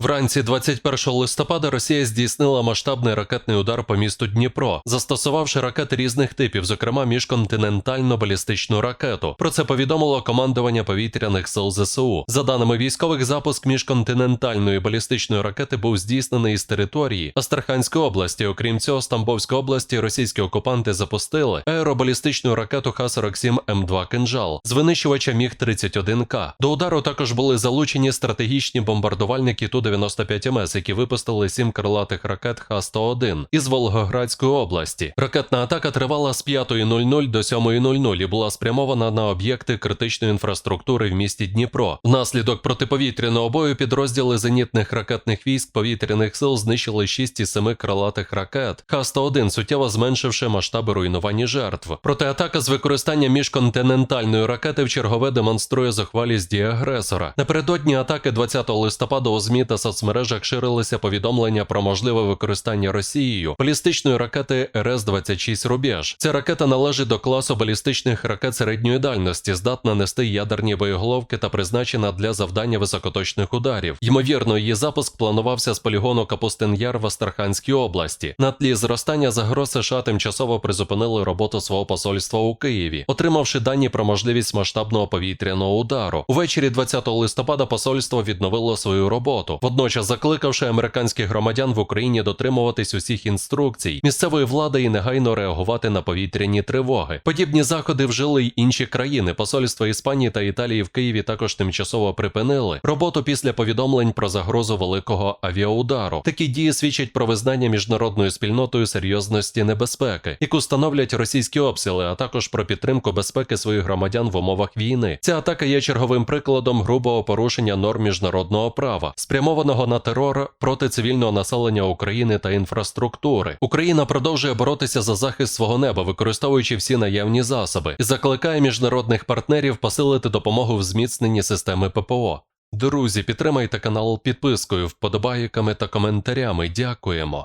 Вранці 21 листопада Росія здійснила масштабний ракетний удар по місту Дніпро, застосувавши ракети різних типів, зокрема міжконтинентальну балістичну ракету. Про це повідомило командування повітряних сил ЗСУ. За даними військових, запуск міжконтинентальної балістичної ракети був здійснений із території Астраханської області. Окрім цього, з Тамбовської області російські окупанти запустили аеробалістичну ракету Х-47 М2 «Кинжал» з винищувача Міг-31К. До удару також були залучені стратегічні бомбардувальники Ту-95МС, які випустили сім крилатих ракет Х-101 із Волгоградської області. Ракетна атака тривала з 5.00 до 7.00 і була спрямована на об'єкти критичної інфраструктури в місті Дніпро. Внаслідок протиповітряного бою підрозділи зенітних ракетних військ повітряних сил знищили 6 із 7 крилатих ракет. Х-101 суттєво зменшивши масштаби руйнування жертв. Проте атака з використанням міжконтинентальної ракети в чергове демонструє зухвалість дії агресора. Напередодні атаки 20 листопада у ЗМІ та соцмережах ширилися повідомлення про можливе використання Росією балістичної ракети РС-26 Рубеж. Ця ракета належить до класу балістичних ракет середньої дальності, здатна нести ядерні боєголовки та призначена для завдання високоточних ударів. Ймовірно, її запуск планувався з полігону Капустин-Яр в Астраханській області. На тлі зростання загроз США тимчасово призупинили роботу свого посольства у Києві, отримавши дані про можливість масштабного повітряного удару. Увечері 20 листопада посольство відновило свою роботу, водночас закликавши американських громадян в Україні дотримуватись усіх інструкцій місцевої влади і негайно реагувати на повітряні тривоги. Подібні заходи вжили й інші країни. Посольства Іспанії та Італії в Києві також тимчасово припинили роботу після повідомлень про загрозу великого авіаудару. Такі дії свідчать про визнання міжнародною спільнотою серйозності небезпеки, яку становлять російські обстріли, а також про підтримку безпеки своїх громадян в умовах війни. Ця атака є черговим прикладом грубого порушення норм міжнародного права, спрямованого на терор проти цивільного населення України та інфраструктури. Україна продовжує боротися за захист свого неба, використовуючи всі наявні засоби, і закликає міжнародних партнерів посилити допомогу в зміцненні системи ППО. Друзі, підтримайте канал підпискою, вподобайками та коментарями. Дякуємо.